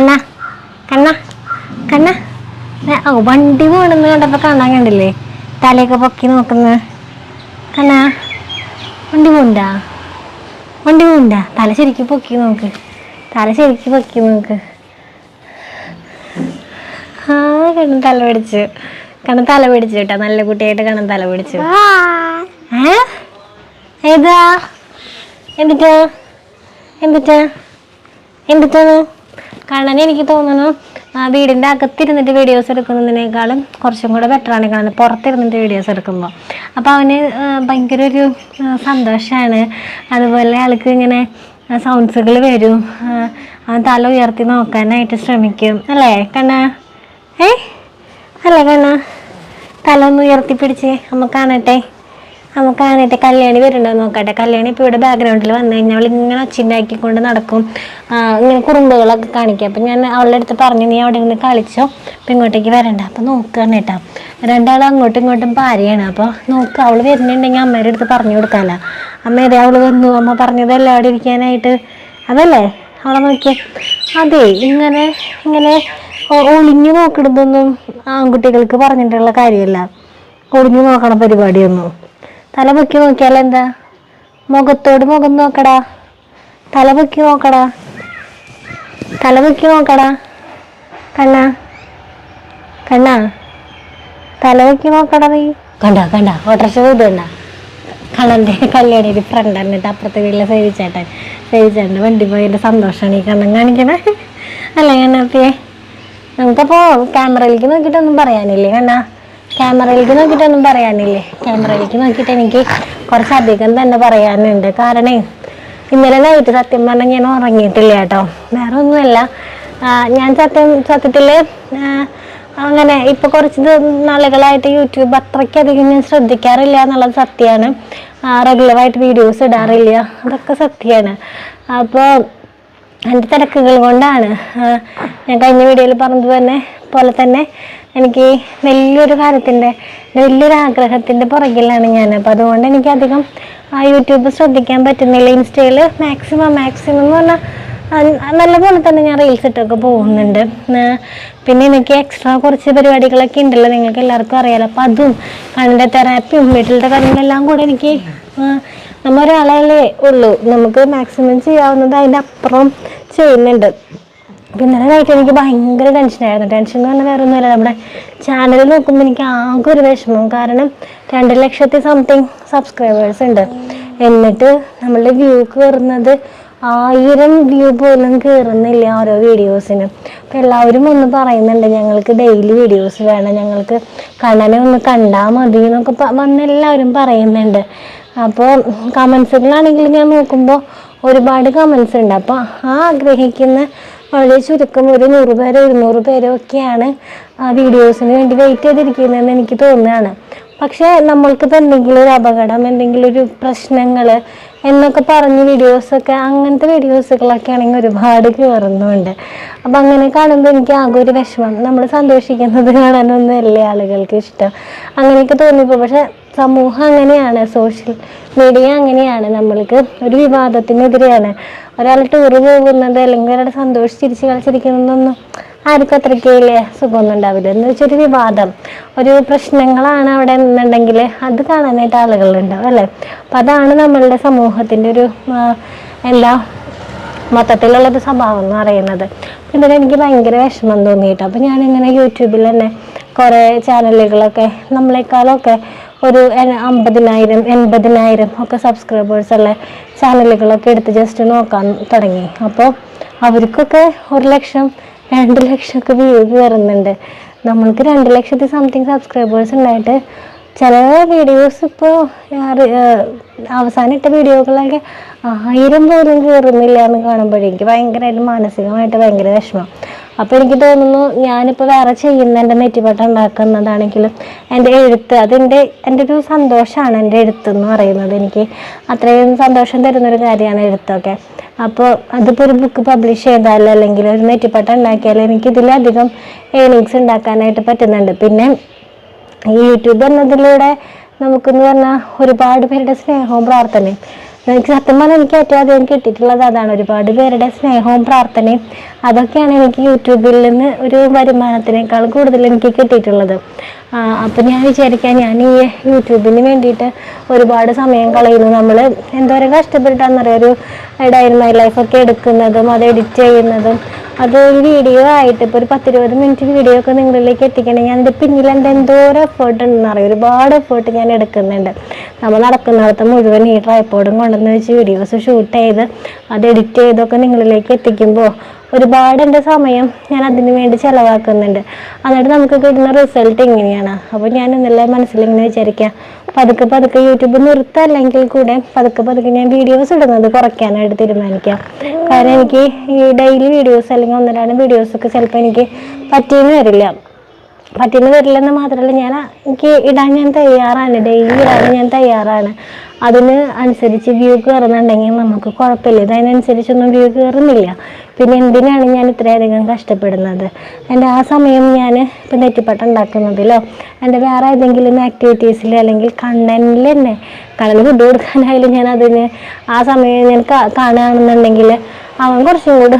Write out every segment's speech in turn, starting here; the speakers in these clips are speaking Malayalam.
കണ്ണ കണ്ണ കണ്ണ. ഓ വണ്ടി പോണെന്ന് കണ്ടപ്പോ കാണാൻ കണ്ടില്ലേ? തലയൊക്കെ പൊക്കി നോക്കുന്ന. കണ്ണ വണ്ടി പോണ്ടാ വണ്ടി പോണ്ടാ തല ശരിക്കും പൊക്കി നോക്ക്. തല ശരിക്കും പൊക്കി നോക്ക്. ആ കണ്ണൻ തല പിടിച്ച്. കണ്ണൻ തല പിടിച്ചു കേട്ടോ. നല്ല കുട്ടിയായിട്ട് കണ്ണൻ തല പിടിച്ചു. ഏതാ? എന്നിട്ടാ എന്നിട്ടാ എന്നിട്ടാണ് കണ്ണൻ എനിക്ക് തോന്നുന്നു വീടിന്റെ അകത്തിരുന്നിട്ട് വീഡിയോസ് എടുക്കുന്നതിനേക്കാളും കുറച്ചും കൂടെ ബെറ്ററാണ് കാണുന്നത് പുറത്തിരുന്നിട്ട് വീഡിയോസ് എടുക്കുമ്പോൾ അപ്പോൾ അവന് ഭയങ്കര ഒരു സന്തോഷമാണ് അതുപോലെ ആൾക്ക് ഇങ്ങനെ സൗണ്ട്സുകൾ വരും. അവൻ തല ഉയർത്തി നോക്കാനായിട്ട് ശ്രമിക്കും. അല്ലേ കണ്ണ? ഏ? അല്ലേ കണ്ണ? തല ഒന്ന് ഉയർത്തി പിടിച്ച് അമ്മ കാണട്ടെ. നമുക്ക് കാണട്ടെ കല്യാണി വരുന്നുണ്ടോ നോക്കട്ടെ. കല്യാണി ഇപ്പോൾ ഇവിടെ ബാക്ക്ഗ്രൗണ്ടിൽ വന്നു കഴിഞ്ഞാൽ അവൾ ഇങ്ങനെ ഒച്ചുണ്ടാക്കിക്കൊണ്ട് നടക്കും. ഇങ്ങനെ കുറുമ്പുകളൊക്കെ കാണിക്കുക അപ്പം ഞാൻ അവളുടെ അടുത്ത് പറഞ്ഞു നീ അവിടെ നിന്ന് കളിച്ചോ അപ്പം ഇങ്ങോട്ടേക്ക് വരണ്ട. അപ്പം നോക്കുകയാണ് കേട്ടോ. രണ്ടാളും അങ്ങോട്ടും ഇങ്ങോട്ടും പാരയാണ്. അപ്പോൾ നോക്കുക അവൾ വരുന്നുണ്ടെങ്കിൽ അമ്മയുടെ അടുത്ത് പറഞ്ഞു കൊടുക്കാമല്ലോ അമ്മ ഇതേ അവൾ വന്നു. അമ്മ പറഞ്ഞതല്ലേ അവിടെ ഇരിക്കാനായിട്ട്. അതല്ലേ? അവളെ നോക്കിയേ. അതെ ഇങ്ങനെ ഇങ്ങനെ ഒളിഞ്ഞു നോക്കിടുന്നൊന്നും ആൺകുട്ടികൾക്ക് പറഞ്ഞിട്ടുള്ള കാര്യമല്ല. ഒളിഞ്ഞു നോക്കണ പരിപാടിയൊന്നും. തല പൊക്കി നോക്കിയാൽ എന്താ? മുഖത്തോട് മുഖം നോക്കടാ. തല പൊക്കി നോക്കടാ. തല പൊക്കി നോക്കടാ. കണ്ണ. കണ്ണ. തല പൊക്കി നോക്കടാ നീ. കണ്ട കണ്ട. ഓട്ടർഷ ഇത് കണ്ട. കണ്ണന്റെ കല്യാണി ഒരു ഫ്രണ്ട് എന്നിട്ട് അപ്പുറത്തെ വീട്ടിലെ സേവിച്ചേട്ടൻ. സേവിച്ചേട്ടന്റെ വണ്ടി പോയതിന്റെ സന്തോഷമാണ് ഈ കണ്ണൻ കാണിക്കണേ. അല്ലേ കണ്ണാത്തിയെ നമുക്കപ്പോൾ ക്യാമറയിലേക്ക് നോക്കിയിട്ടൊന്നും പറയാനില്ലേ കണ്ണ? ക്യാമറയിലേക്ക് നോക്കിയിട്ടൊന്നും പറയാനില്ലേ? ക്യാമറയിലേക്ക് നോക്കിയിട്ട് എനിക്ക് കുറച്ചധികം തന്നെ പറയാനുണ്ട്. കാരണേ ഇന്നലെ നൈറ്റ് സത്യം പറഞ്ഞാൽ ഞാൻ ഉറങ്ങിയിട്ടില്ല കേട്ടോ. വേറെ ഒന്നുമല്ല ഞാൻ സത്യം സത്യത്തിൽ അങ്ങനെ ഇപ്പൊ കുറച്ച് നാളുകളായിട്ട് യൂട്യൂബ് അത്രയ്ക്കധികം ഞാൻ ശ്രദ്ധിക്കാറില്ല എന്നുള്ളത് സത്യമാണ് റെഗുലറായിട്ട് വീഡിയോസ് ഇടാറില്ല. അതൊക്കെ സത്യമാണ് അപ്പോൾ എന്റെ തിരക്കുകൾ കൊണ്ടാണ് ഞാൻ കഴിഞ്ഞ വീഡിയോയിൽ പറഞ്ഞത് തന്നെ പോലെ തന്നെ എനിക്ക് വലിയൊരു കാര്യത്തിന്റെ വലിയൊരു ആഗ്രഹത്തിന്റെ പുറകിലാണ് ഞാൻ അപ്പോൾ അതുകൊണ്ട് എനിക്ക് അധികം ആ യൂട്യൂബ് ശ്രദ്ധിക്കാൻ പറ്റുന്നില്ല. ഇൻസ്റ്റയിൽ മാക്സിമം മാക്സിമം എന്ന് പറഞ്ഞാൽ നല്ലപോലെ തന്നെ ഞാൻ റീൽസ് ഇട്ടൊക്കെ പോകുന്നുണ്ട്. പിന്നെ എനിക്ക് എക്സ്ട്രാ കുറച്ച് പരിപാടികളൊക്കെ ഉണ്ടല്ലോ നിങ്ങൾക്ക് എല്ലാവർക്കും അറിയാലോ. അപ്പം അതും കണ്ണിന്റെ തെറാപ്പിയും വീട്ടിലത്തെ കാര്യങ്ങളെല്ലാം കൂടെ എനിക്ക് നമ്മ ഒരാളല്ലേ ഉള്ളൂ. നമുക്ക് മാക്സിമം ചെയ്യാവുന്നത് അതിന്റെ അപ്പുറം ചെയ്യുന്നുണ്ട്. പിന്നെ ഇന്നലെ എനിക്ക് ഭയങ്കര ടെൻഷനായിരുന്നു ടെൻഷൻ എന്ന് പറഞ്ഞാൽ വേറെ ഒന്നുമില്ല നമ്മുടെ ചാനൽ നോക്കുമ്പോൾ എനിക്ക് ആകെ ഒരു വിഷമം. കാരണം രണ്ട് ലക്ഷത്തി സംതിങ് സബ്സ്ക്രൈബേഴ്സ് ഉണ്ട്. എന്നിട്ട് നമ്മളുടെ വ്യൂ കയറുന്നത് ആയിരം വ്യൂ പോലും കയറുന്നില്ല ഓരോ വീഡിയോസിനും അപ്പം എല്ലാവരും ഒന്ന് പറയുന്നുണ്ട് ഞങ്ങൾക്ക് ഡെയിലി വീഡിയോസ് വേണം. ഞങ്ങൾക്ക് കണ്ണനെ ഒന്ന് കണ്ടാൽ മതി എന്നൊക്കെ വന്ന് എല്ലാവരും പറയുന്നുണ്ട്. അപ്പോൾ കമൻസുകളാണെങ്കിൽ ഞാൻ നോക്കുമ്പോൾ ഒരുപാട് കമൻസ് ഉണ്ട്. അപ്പോൾ ആ ആഗ്രഹിക്കുന്ന വളരെ ചുരുക്കം ഒരു നൂറ് പേരോ ഇരുന്നൂറ് പേരോ ഒക്കെയാണ് ആ വീഡിയോസിന് വേണ്ടി വെയിറ്റ് ചെയ്തിരിക്കുന്നതെന്ന് എനിക്ക് തോന്നുകയാണ്. പക്ഷേ നമ്മൾക്കിപ്പോൾ എന്തെങ്കിലും ഒരു അപകടം എന്തെങ്കിലും ഒരു പ്രശ്നങ്ങൾ എന്നൊക്കെ പറഞ്ഞ് വീഡിയോസൊക്കെ അങ്ങനത്തെ വീഡിയോസുകളൊക്കെ ആണെങ്കിൽ ഒരുപാട് കയറുന്നുണ്ട് അപ്പം അങ്ങനെ കാണുമ്പോൾ എനിക്ക് ആകെ ഒരു വിഷമം. നമ്മൾ സന്തോഷിക്കുന്നത് കാണാനൊന്നും അല്ലേ ആളുകൾക്ക് ഇഷ്ടം? അങ്ങനെയൊക്കെ തോന്നിപ്പോൾ പക്ഷെ സമൂഹം അങ്ങനെയാണ് സോഷ്യൽ മീഡിയ അങ്ങനെയാണ് നമ്മൾക്ക് ഒരു വിവാദത്തിനെതിരെയാണ്. ഒരാൾ ടൂറ് പോകുന്നത് അല്ലെങ്കിൽ ഒരാൾ സന്തോഷിച്ചിരിച്ച് കളിച്ചിരിക്കുന്നതൊന്നും ആർക്കും അത്രയ്ക്ക് സുഖമൊന്നും ഉണ്ടാവില്ല. എന്ന് വെച്ചൊരു ഒരു വിവാദം. ഒരു പ്രശ്നങ്ങളാണ് അവിടെ എന്നുണ്ടെങ്കിൽ അത് കാണാനായിട്ട് ആളുകളുണ്ടാവും അല്ലേ? അപ്പം അതാണ് നമ്മളുടെ സമൂഹത്തിന്റെ ഒരു എന്താ എന്താ മൊത്തത്തിലുള്ളൊരു സ്വഭാവം എന്ന് പറയുന്നത്. പിന്നെ എനിക്ക് ഭയങ്കര വിഷമം തോന്നിയിട്ട്. അപ്പം ഞാനിങ്ങനെ യൂട്യൂബിൽ തന്നെ കുറേ ചാനലുകളൊക്കെ നമ്മളെക്കാളൊക്കെ ഒരു അമ്പതിനായിരം എൺപതിനായിരം ഒക്കെ സബ്സ്ക്രൈബേഴ്സ് ഉള്ള ചാനലുകളൊക്കെ എടുത്ത് ജസ്റ്റ് നോക്കാൻ തുടങ്ങി. അപ്പോൾ അവർക്കൊക്കെ ഒരു ലക്ഷം രണ്ട് ലക്ഷമൊക്കെ വ്യൂസ് വരുന്നുണ്ട്. നമ്മൾക്ക് രണ്ട് ലക്ഷത്തി സംതിങ് സബ്സ്ക്രൈബേഴ്സ് ഉണ്ടായിട്ട് ചില വീഡിയോസ് ഇപ്പോൾ അവസാനിട്ട വീഡിയോകളൊക്കെ ആയിരം പോലും കയറുന്നില്ല എന്ന് കാണുമ്പോഴേക്ക് ഭയങ്കരമായിട്ട് മാനസികമായിട്ട് ഭയങ്കര വിഷമം. അപ്പോൾ എനിക്ക് തോന്നുന്നു ഞാനിപ്പോൾ വേറെ ചെയ്യുന്ന എന്റെ നെറ്റിപ്പട്ടം ഉണ്ടാക്കുന്നതാണെങ്കിലും എന്റെ എഴുത്ത് അതെന്റെ എന്റെ ഒരു സന്തോഷമാണ് എന്റെ എഴുത്ത് എന്ന് പറയുന്നത്. എനിക്ക് അത്രയും സന്തോഷം തരുന്നൊരു കാര്യമാണ് എഴുത്തൊക്കെ. അപ്പോൾ അതിപ്പോൾ ഒരു ബുക്ക് പബ്ലിഷ് ചെയ്താൽ അല്ലെങ്കിൽ ഒരു നെറ്റിപ്പട്ടം ഉണ്ടാക്കിയാൽ എനിക്ക് ഇതിലധികം ഏണിങ്സ് ഉണ്ടാക്കാനായിട്ട് പറ്റുന്നുണ്ട്. പിന്നെ ഈ യൂട്യൂബ് എന്നതിലൂടെ നമുക്കെന്ന് പറഞ്ഞാൽ ഒരുപാട് പേരുടെ സ്നേഹവും പ്രാർത്ഥനയും എനിക്ക് സത്യം പറഞ്ഞാൽ എനിക്ക് ഏറ്റവും അധികം കിട്ടിയിട്ടുള്ളത് അതാണ്. ഒരുപാട് പേരുടെ സ്നേഹവും പ്രാർത്ഥനയും അതൊക്കെയാണ് എനിക്ക് യൂട്യൂബിൽ നിന്ന് ഒരു വരുമാനത്തിനേക്കാൾ കൂടുതൽ എനിക്ക് കിട്ടിയിട്ടുള്ളത്. അപ്പം ഞാൻ വിചാരിക്കാൻ ഞാൻ ഈ യൂട്യൂബിന് വേണ്ടിയിട്ട് ഒരുപാട് സമയം കളയുന്നു. നമ്മൾ എന്തോരം കഷ്ടപ്പെട്ടിട്ടാണെന്നറിയാം ഒരു ഡയറി മൈ ലൈഫൊക്കെ എടുക്കുന്നതും അത് എഡിറ്റ് ചെയ്യുന്നതും അത് ഒരു വീഡിയോ ആയിട്ട് ഇപ്പോൾ ഒരു പത്തിരുപത് മിനിറ്റ് വീഡിയോ ഒക്കെ നിങ്ങളിലേക്ക് എത്തിക്കണേ. ഞാൻ എന്റെ പിന്നിൽ എന്റെ എന്തോരം എഫേർട്ട് ഉണ്ടെന്ന് അറിയാം? ഒരുപാട് എഫേർട്ട് ഞാൻ എടുക്കുന്നുണ്ട്. നമ്മൾ നടക്കുന്നിടത്ത് മുഴുവൻ ഈ ട്രൈപ്പോർഡും കൊണ്ടുവന്ന് വെച്ച് വീഡിയോസ് ഷൂട്ട് ചെയ്ത് അത് എഡിറ്റ് ചെയ്തൊക്കെ നിങ്ങളിലേക്ക് എത്തിക്കുമ്പോൾ ഒരുപാട് എന്റെ സമയം ഞാൻ അതിന് വേണ്ടി ചിലവാക്കുന്നുണ്ട്. എന്നിട്ട് നമുക്ക് കിട്ടുന്ന റിസൾട്ട് ഇങ്ങനെയാണ്. അപ്പോൾ ഞാൻ ഇന്നലെ മനസ്സിലിങ്ങനെ വിചാരിക്കാം പതുക്കെ പതുക്കെ യൂട്യൂബ് നിർത്തല്ലെങ്കിൽ കൂടെ പതുക്കെ പതുക്കെ ഞാൻ വീഡിയോസ് ഇടുന്നത് കുറയ്ക്കാനായിട്ട് തീരുമാനിക്കാം. കാരണം എനിക്ക് ഈ ഡെയിലി വീഡിയോസ് അല്ലെങ്കിൽ ഒന്ന് രണ്ട് വീഡിയോസ് ഒക്കെ ചിലപ്പോൾ എനിക്ക് പറ്റിയെന്ന് വരില്ല. പറ്റിയെന്ന് വരില്ലെന്ന് മാത്രമല്ല ഞാൻ എനിക്ക് ഇടാൻ ഞാൻ തയ്യാറാണ് ഡെയിലി ഇടാൻ ഞാൻ തയ്യാറാണ്. അതിന് അനുസരിച്ച് വ്യൂ കയറുന്നുണ്ടെങ്കിൽ നമുക്ക് കുഴപ്പമില്ല. ഇത് വ്യൂ കയറുന്നില്ല പിന്നെ എന്തിനാണ് ഞാൻ ഇത്രയധികം കഷ്ടപ്പെടുന്നത്? എന്റെ ആ സമയം ഞാൻ ഇപ്പം നെറ്റിപ്പട്ട ഉണ്ടാക്കുന്നതിലോ എന്റെ വേറെ ഏതെങ്കിലും ആക്ടിവിറ്റീസിൽ അല്ലെങ്കിൽ കണ്ണനിൽ തന്നെ കണ്ണന് ഫുഡ് കൊടുക്കാനായാലും ഞാൻ അതിന് ആ സമയം ഞാൻ കാണുകയാണെന്നുണ്ടെങ്കിൽ അവൻ കുറച്ചും കൂടെ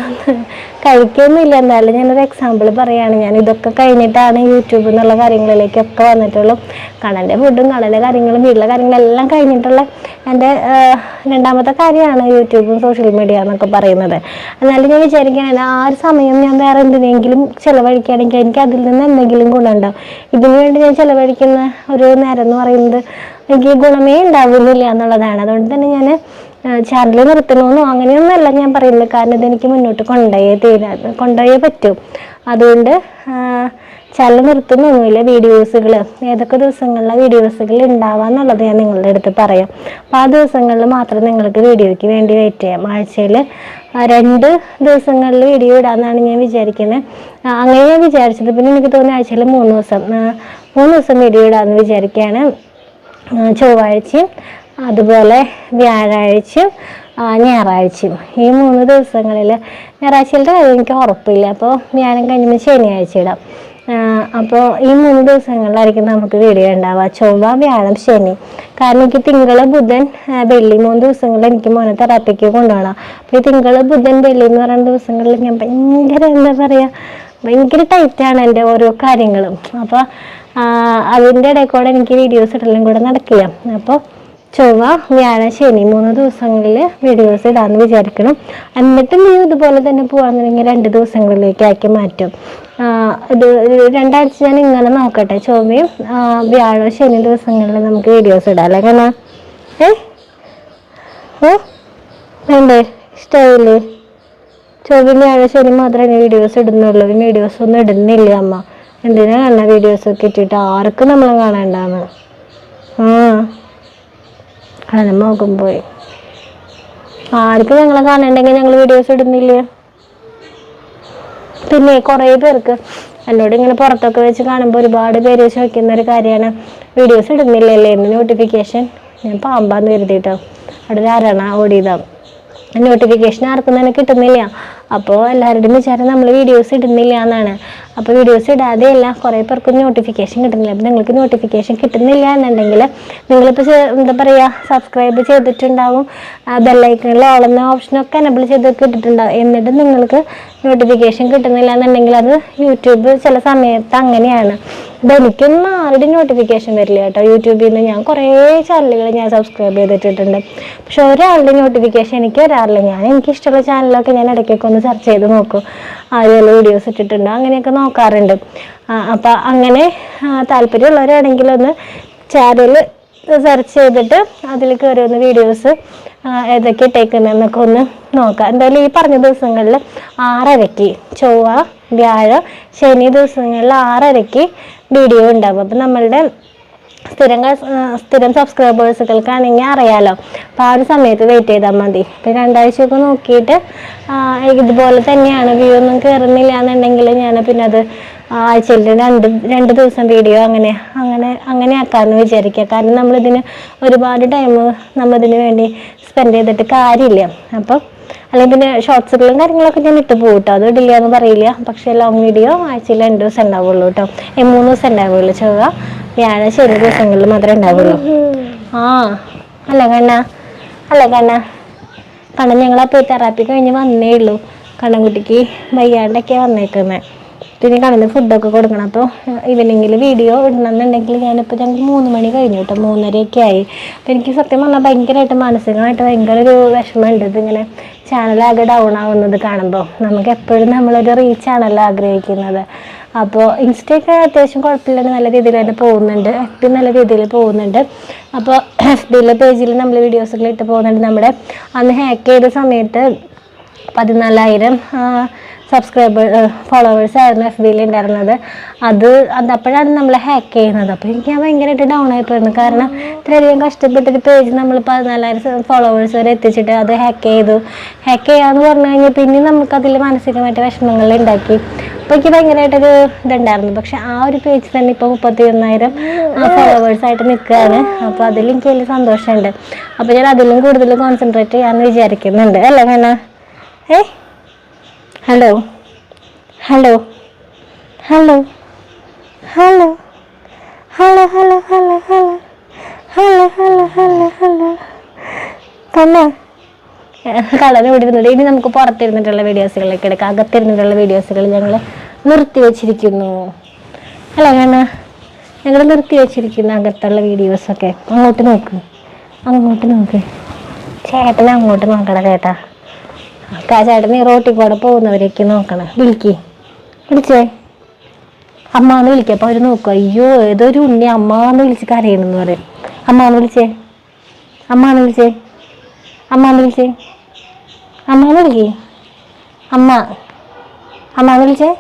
കഴിക്കൊന്നുമില്ല എന്നാലും ഞാനൊരു എക്സാമ്പിൾ പറയുകയാണ് ഞാൻ ഇതൊക്കെ കഴിഞ്ഞിട്ടാണ് യൂട്യൂബ് എന്നുള്ള കാര്യങ്ങളിലേക്കൊക്കെ വന്നിട്ടുള്ളൂ. കണ്ണന്റെ ഫുഡും കണ്ണന്റെ കാര്യങ്ങളും വീട്ടിലെ കാര്യങ്ങളെല്ലാം കഴിഞ്ഞിട്ടുള്ള എന്റെ രണ്ടാമത്തെ കാര്യമാണ് യൂട്യൂബും സോഷ്യൽ മീഡിയ എന്നൊക്കെ പറയുന്നത്. എന്നാലും ഞാൻ വിചാരിക്കുകയാണ് ആ ഒരു സമയം ഞാൻ വേറെ എന്തിനെങ്കിലും ചിലവഴിക്കുകയാണെങ്കിൽ എനിക്ക് അതിൽ നിന്ന് എന്തെങ്കിലും ഗുണമുണ്ടാവും ഇതിനു വേണ്ടി ഞാൻ ചിലവഴിക്കുന്ന ഒരു നേരം എന്ന് പറയുന്നത് എനിക്ക് ഗുണമേ ഉണ്ടാവുന്നില്ല എന്നുള്ളതാണ്. അതുകൊണ്ട് തന്നെ ഞാൻ ചാനൽ നിർത്തണമെന്നോ അങ്ങനെയൊന്നുമല്ല ഞാൻ പറയുന്നത്. കാരണം ഇതെനിക്ക് മുന്നോട്ട് കൊണ്ടുപോയേ തീരാ കൊണ്ടുപോയേ പറ്റും. അതുകൊണ്ട് ചാനൽ നിർത്തുന്നൊന്നുമില്ല വീഡിയോസുകൾ ഏതൊക്കെ ദിവസങ്ങളിലെ വീഡിയോസുകൾ ഉണ്ടാവാന്നുള്ളത് ഞാൻ നിങ്ങളുടെ അടുത്ത് പറയാം. അപ്പോൾ ആ ദിവസങ്ങളിൽ മാത്രം നിങ്ങൾക്ക് വീഡിയോയ്ക്ക് വേണ്ടി വെയിറ്റ് ചെയ്യാം. ആഴ്ചയിൽ രണ്ട് ദിവസങ്ങളിൽ വീഡിയോ ഇടാമെന്നാണ് ഞാൻ വിചാരിക്കുന്നത്. അങ്ങനെ ഞാൻ വിചാരിച്ചത്. പിന്നെ എനിക്ക് തോന്നുന്നു ആഴ്ചയിൽ മൂന്ന് ദിവസം മൂന്ന് ദിവസം വീഡിയോ ഇടാമെന്ന് വിചാരിക്കുകയാണ്. ചൊവ്വാഴ്ചയും അതുപോലെ വ്യാഴാഴ്ചയും ഞായറാഴ്ചയും. ഈ മൂന്ന് ദിവസങ്ങളിൽ ഞായറാഴ്ചയുടെ കാര്യം എനിക്ക് ഉറപ്പില്ല. അപ്പോൾ വ്യാഴം കഴിയുമ്പോൾ ശനിയാഴ്ച ഇടാം. അപ്പോൾ ഈ മൂന്ന് ദിവസങ്ങളിലായിരിക്കും നമുക്ക് വീഡിയോ ഉണ്ടാവുക. ചൊവ്വ വ്യാഴം ശനി. കാരണം എനിക്ക് തിങ്കൾ ബുധൻ വെള്ളി മൂന്ന് ദിവസങ്ങളിൽ എനിക്ക് മോനെ തെറാപ്പിക്ക് കൊണ്ടുപോകണം. അപ്പോൾ ഈ തിങ്കൾ ബുധൻ വെള്ളി എന്ന് പറയുന്ന ദിവസങ്ങളിൽ ഞാൻ ഭയങ്കര എന്താ പറയുക ഭയങ്കര ടൈറ്റാണ് എന്റെ ഓരോ കാര്യങ്ങളും. അപ്പോൾ അതിന്റെ ഇടയിൽ കൂടെ എനിക്ക് വീഡിയോസ് ഇടലും കൂടെ നടക്കില്ല. അപ്പോൾ ചൊവ്വ വ്യാഴം ശനി മൂന്ന് ദിവസങ്ങളിൽ വീഡിയോസ് ഇടാമെന്ന് വിചാരിക്കണം. എന്നിട്ട് നീ ഇതുപോലെ തന്നെ പോവാന്നുണ്ടെങ്കിൽ രണ്ട് ദിവസങ്ങളിലേക്ക് ആക്കി മാറ്റും ഇത് രണ്ടാഴ്ച ഞാൻ ഇങ്ങനെ നോക്കട്ടെ. ചൊവ്വയും വ്യാഴം ശനി ദിവസങ്ങളിൽ നമുക്ക് വീഡിയോസ് ഇടാം അല്ലേ കാരണം ഏ? ഓ വേണ്ടേ? ഇഷ്ടമായില്ലേ ചൊവ്വയും വ്യാഴം ശനി മാത്രമേ വീഡിയോസ് ഇടുന്നുള്ളൂ. വീഡിയോസ് ഒന്നും ഇടുന്നില്ല അമ്മ. എന്തിനാ കാണുന്ന വീഡിയോസ് ഒക്കെ ഇട്ടിട്ട്? ആർക്കും നമ്മളെ കാണണ്ടാന്ന്. ആ. അങ്ങനെ മോകം പോയി. ആർക്കും ഞങ്ങളെ കാണണ്ടെങ്കിൽ ഞങ്ങൾ വീഡിയോസ് ഇടുന്നില്ല? പിന്നെ കുറേ പേർക്ക് എന്നോട് ഇങ്ങനെ പുറത്തൊക്കെ വെച്ച് കാണുമ്പോൾ ഒരുപാട് പേര് ചോദിക്കുന്ന ഒരു കാര്യമാണ്. വീഡിയോസ് ഇടുന്നില്ലല്ലേ? എന്ന് നോട്ടിഫിക്കേഷൻ ഞാൻ പാമ്പാന്ന് കരുതിയിട്ടോ അവിടെ ഒരു അരണ ഓടിയതാണ് നോട്ടിഫിക്കേഷൻ ആർക്കും തന്നെ കിട്ടുന്നില്ല. അപ്പോൾ എല്ലാവരുടെയും വിചാരം നമ്മൾ വീഡിയോസ് ഇടുന്നില്ല എന്നാണ്. അപ്പോൾ വീഡിയോസ് ഇടാതെ എല്ലാം കുറേ പേർക്കും നോട്ടിഫിക്കേഷൻ കിട്ടുന്നില്ല. അപ്പോൾ നിങ്ങൾക്ക് നോട്ടിഫിക്കേഷൻ കിട്ടുന്നില്ല എന്നുണ്ടെങ്കിൽ നിങ്ങളിപ്പോൾ എന്താ പറയുക സബ്സ്ക്രൈബ് ചെയ്തിട്ടുണ്ടാവും. ബെല്ലൈക്കണിൽ ഓളുന്ന ഓപ്ഷനൊക്കെ എനബിൾ ചെയ്ത് കിട്ടിയിട്ടുണ്ടാവും എന്നിട്ട് നിങ്ങൾക്ക് നോട്ടിഫിക്കേഷൻ കിട്ടുന്നില്ല എന്നുണ്ടെങ്കിൽ അത് യൂട്യൂബ് ചില സമയത്ത് അങ്ങനെയാണ്. അപ്പോൾ എനിക്കൊന്നും ആരുടെയും നോട്ടിഫിക്കേഷൻ വരില്ല കേട്ടോ യൂട്യൂബിൽ നിന്ന് ഞാൻ കുറേ ചാനലുകൾ ഞാൻ സബ്സ്ക്രൈബ് ചെയ്തിട്ടുണ്ട് പക്ഷെ ഒരാളുടെ നോട്ടിഫിക്കേഷൻ എനിക്ക് വരാറില്ല. ഞാൻ എനിക്കിഷ്ടമുള്ള ചാനലൊക്കെ ഞാൻ ഇടയ്ക്കൊക്കെ ഒന്ന് സെർച്ച് ചെയ്ത് നോക്കും. ആദ്യം വീഡിയോസ് ഇട്ടിട്ടുണ്ടോ? അങ്ങനെയൊക്കെ നോക്കാറുണ്ട്. അപ്പം അങ്ങനെ താല്പര്യമുള്ളവരാണെങ്കിൽ ഒന്ന് ചാനൽ സെർച്ച് ചെയ്തിട്ട് അതിൽ കയറി ഒന്ന് വീഡിയോസ് ഏതൊക്കെ ഇട്ടേക്കുന്നതെന്നൊക്കെ ഒന്ന് നോക്കാം. എന്തായാലും ഈ പറഞ്ഞ ദിവസങ്ങളിൽ ആറരയ്ക്ക് ചൊവ്വ വ്യാഴം ശനി ദിവസങ്ങളിൽ ആറരയ്ക്ക് വീഡിയോ ഉണ്ടാവും. അപ്പം നമ്മളുടെ സ്ഥിരം സ്ഥിരം സബ്സ്ക്രൈബേഴ്സുകൾക്കാണെങ്കിൽ അറിയാലോ. അപ്പോൾ ആ ഒരു സമയത്ത് വെയിറ്റ് ചെയ്താൽ മതി. ഇപ്പം രണ്ടാഴ്ചയൊക്കെ നോക്കിയിട്ട് ഇതുപോലെ തന്നെയാണ്. വ്യൂ ഒന്നും കയറുന്നില്ല എന്നുണ്ടെങ്കിൽ ഞാൻ പിന്നെ അത് ആഴ്ചയിൽ രണ്ട് രണ്ട് ദിവസം വീഡിയോ അങ്ങനെ അങ്ങനെ അങ്ങനെ ആക്കാമെന്ന് വിചാരിക്കുക. കാരണം നമ്മളിതിന് ഒരുപാട് ടൈം നമ്മളിതിന് വേണ്ടി സ്പെൻഡ് ചെയ്തിട്ട് കാര്യമില്ല. അപ്പം അല്ലെങ്കിൽ പിന്നെ ഷോർട്സുകളും കാര്യങ്ങളൊക്കെ ഞാൻ ഇട്ട് പോകും കേട്ടോ അത് ഇടില്ല എന്ന് പറയില്ല. പക്ഷേ ലോങ് വീഡിയോ ആഴ്ചയിൽ രണ്ട് ദിവസം ഉണ്ടാവുള്ളൂ കേട്ടോ മൂന്ന് ദിവസം ഉണ്ടാവുള്ളൂ ചൊവ്വ. വ്യാഴാഴ്ച ശനി ദിവസങ്ങളിൽ മാത്രമേ ഉണ്ടാവുള്ളൂ. ആ. അല്ല കണ്ണ. അല്ല കണ്ണ. കണ്ണ ഞങ്ങൾ അപ്പോൾ തെറാപ്പി കഴിഞ്ഞ് വന്നേ ഉള്ളൂ. കണ്ണൻകുട്ടിക്ക് വയ്യാണ്ടൊക്കെ വന്നേക്കുന്നത് പിന്നെ കണ്ണിന് ഫുഡൊക്കെ കൊടുക്കണം. അപ്പോൾ ഈവനിങ്ങിൽ വീഡിയോ ഇടണമെന്നുണ്ടെങ്കിൽ ഞാനിപ്പോൾ ഞങ്ങൾക്ക് മൂന്ന് മണി കഴിഞ്ഞു കേട്ടോ മൂന്നരയൊക്കെ ആയി. അപ്പോൾ എനിക്ക് സത്യം പറഞ്ഞാൽ ഭയങ്കരമായിട്ട് മാനസികമായിട്ട് ഭയങ്കര ഒരു വിഷമമുണ്ട് ഇതിങ്ങനെ ചാനലാകെ ഡൗൺ ആവുന്നത് കാണുമ്പോൾ നമുക്ക് എപ്പോഴും നമ്മളൊരു റീച്ചാണല്ലോ ആഗ്രഹിക്കുന്നത്. അപ്പോൾ ഇൻസ്റ്റയൊക്കെ അത്യാവശ്യം കുഴപ്പമില്ലാണ്ട് നല്ല രീതിയിൽ തന്നെ പോകുന്നുണ്ട്. എഫ് ബി നല്ല രീതിയിൽ പോകുന്നുണ്ട്. അപ്പോൾ എഫ് ബിയിലെ പേജിൽ നമ്മൾ വീഡിയോസൊക്കെ ഇട്ട് പോകുന്നുണ്ട്. നമ്മുടെ അന്ന് ഹാക്ക് ചെയ്ത സമയത്ത് പതിനാലായിരം സബ്സ്ക്രൈബർ ഫോളോവേഴ്സ് ആയിരുന്നു എഫ് ബിയിൽ ഉണ്ടായിരുന്നത് അത് അത് അപ്പോഴാണ് നമ്മൾ ഹാക്ക് ചെയ്യുന്നത്. അപ്പോൾ എനിക്ക് ഞാൻ ഭയങ്കരമായിട്ട് ഡൗൺ ആയി പോയിരുന്നു. കാരണം ഇത്രയധികം കഷ്ടപ്പെട്ടൊരു പേജ് നമ്മൾ പതിനാലായിരം ഫോളോവേഴ്സ് വരെ എത്തിച്ചിട്ട് അത് ഹാക്ക് ചെയ്തു. ഹാക്ക് ചെയ്യാന്ന് പറഞ്ഞു കഴിഞ്ഞാൽ പിന്നെ നമുക്കതിൽ മാനസികമായിട്ട് വിഷമങ്ങൾ ഉണ്ടാക്കി അപ്പോൾ എനിക്ക് ഭയങ്കരമായിട്ടൊരു ഇതുണ്ടായിരുന്നു. പക്ഷെ ആ ഒരു പേജ് തന്നെ ഇപ്പോൾ മുപ്പത്തി ഒന്നായിരം ഫോളോവേഴ്സ് ആയിട്ട് നിൽക്കുകയാണ് അപ്പോൾ അതിൽ എനിക്ക് വലിയ സന്തോഷമുണ്ട് അപ്പോൾ ഞാൻ അതിലും കൂടുതൽ കോൺസെൻട്രേറ്റ് ചെയ്യാമെന്ന് വിചാരിക്കുന്നുണ്ട്. അല്ലേ വേണ ഏ? Hello hello hello hello hello hello hello hello hello hello hello hello തന്നെ കളർ വിടുന്നുണ്ട് ഇനി നമുക്ക് പുറത്തിരുന്നിട്ടുള്ള വീഡിയോസുകളൊക്കെ എടുക്കാം. അകത്തിരുന്നിട്ടുള്ള വീഡിയോസുകൾ ഞങ്ങൾ നിർത്തി വെച്ചിരിക്കുന്നു. അല്ല കാരണം ഞങ്ങൾ നിർത്തി വെച്ചിരിക്കുന്ന അകത്തുള്ള വീഡിയോസൊക്കെ അങ്ങോട്ട് നോക്ക്. അങ്ങോട്ട് നോക്ക്. ചേട്ടൻ അങ്ങോട്ട് നോക്കണം ചേട്ടാ ചേട്ടൻ ഈ റോട്ടിൽ കൂടെ പോകുന്നവരേക്ക് നോക്കണം. വിളിക്ക്. വിളിച്ചേ. അമ്മാന്ന് വിളിക്കുക അപ്പോൾ അവർ നോക്കുക അയ്യോ ഏതൊരു ഉണ്ണി അമ്മാന്ന് വിളിച്ച് കരയണമെന്ന് പറയും. അമ്മാന്ന് വിളിച്ചേ. അമ്മാന്ന് വിളിച്ചേ. അമ്മാന്ന് വിളിച്ചേ. അമ്മാന്ന് വിളിക്കേ. അമ്മ. അമ്മാന്ന് വിളിച്ചേ.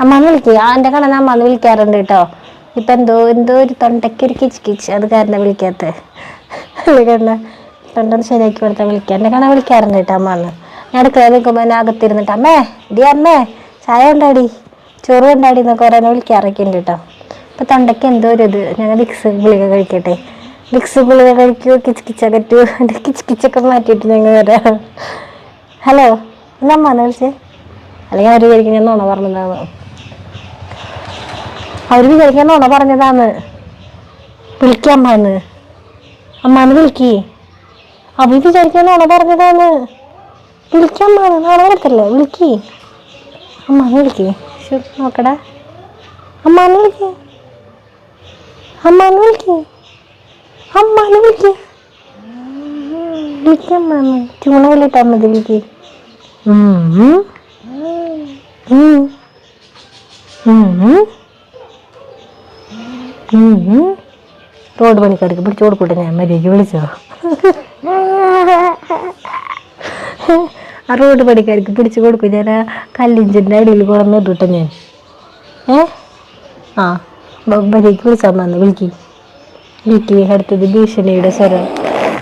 അമ്മാന്ന് വിളിക്കേ. ആ എന്റെ കടന്ന് അമ്മാന്ന് വിളിക്കാറുണ്ട് കേട്ടോ. ഇപ്പം എന്തോ എന്തോ ഒരു തൊണ്ടയ്ക്ക് കിച്ച് കിച്ച്. അത് കാരണം വിളിക്കാത്ത. കണ്ട തൊണ്ടൊന്ന് ശരിയാക്കി കൊടുത്താൽ വിളിക്കാം. എന്നെ കാണാൻ വിളിക്കാറുണ്ട് കേട്ടോ അമ്മാന്ന് ഞാൻ അടുക്കള നിൽക്കുമ്പോൾ എന്നെ അകത്തിരുന്നിട്ട് അമ്മേ ഡി അമ്മേ ചായ ഉണ്ടാടി ചോറ് ഉണ്ടാടി എന്നൊക്കെ പറയാൻ വിളിക്കാറൊക്കെ ഉണ്ട് കേട്ടോ. ഇപ്പം തൊണ്ടയ്ക്ക് എന്തോ ഒരു ഇത്. ഞങ്ങൾ വിക്സ് ഗുളിക കഴിക്കട്ടെ. വിക്സ് ഗുളിക കഴിക്കൂ കിച്ച് കിച്ചകറ്റു. കിച്ച് കിച്ചൊക്കെ മാറ്റിയിട്ട് ഞങ്ങൾ വരാം. ഹലോ എന്നാ അമ്മാന്ന് വിളിച്ചേ? അല്ലെങ്കിൽ അവർ വിചാരിക്കും നുണ പറഞ്ഞതാണ്. അവർ വിചാരിക്കാൻ നോണ പറഞ്ഞതാണ്. വിളിക്കാം അമ്മ എന്ന് അമ്മ എന്ന് വിളിക്കേ. അഭി വിചാരിക്കാൻ ഓണ പറഞ്ഞതാണ് വിളിക്കമ്മ നാളെ വരത്തില്ലേ? വിളിക്കി. അമ്മാനെ വിളിക്കേ. നോക്കടാ. അമ്മാനെ വിളിക്കേ. അമ്മാനെ വിളിക്കേ. അമ്മാനെ വിളിക്കേ. വിളിക്കമ്മാന്ന് ചൂണ വിളിട്ടാ മതി വിളിക്കേ. റോഡ് പണിക്കാർക്ക് പിടിച്ചോട് കൂട്ടെ ഞാൻ? മര്യാദയ്ക്ക് വിളിച്ചോ? ആ റോഡ് പണിക്കാർക്ക് പിടിച്ചു കൊടുക്കും. ഞാൻ ആ കല്ലിഞ്ചിന്റെ അടിയിൽ കുറന്ന് ഇട്ടിട്ടെ ഞാൻ. ഏ? ആ ബ- മര്യാദയ്ക്ക് വിളിച്ചാൽ വന്ന്? വിളിക്കി. വിളിക്കി. അടുത്തത് ഭീഷണിയുടെ സ്വരം.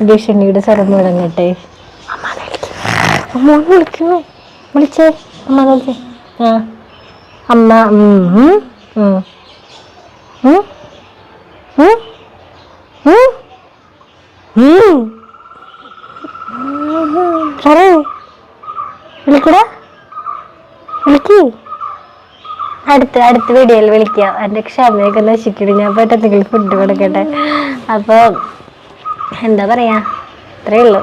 ഭീഷണിയുടെ സ്വരം മുഴങ്ങട്ടെ. അമ്മ വിളിക്കുന്നു വിളിച്ചേ. അമ്മ വിളിച്ചേ. ആ. അമ്മ അടുത്ത അടുത്ത വീഡിയോയിൽ വിളിക്കാം. എന്റെ ക്ഷമയൊക്കെ നശിക്കണം ഞാൻ പറ്റത്തെങ്കിലും ഫുഡ് കൊടുക്കട്ടെ. അപ്പോൾ എന്താ പറയുക അത്രയേ ഉള്ളൂ.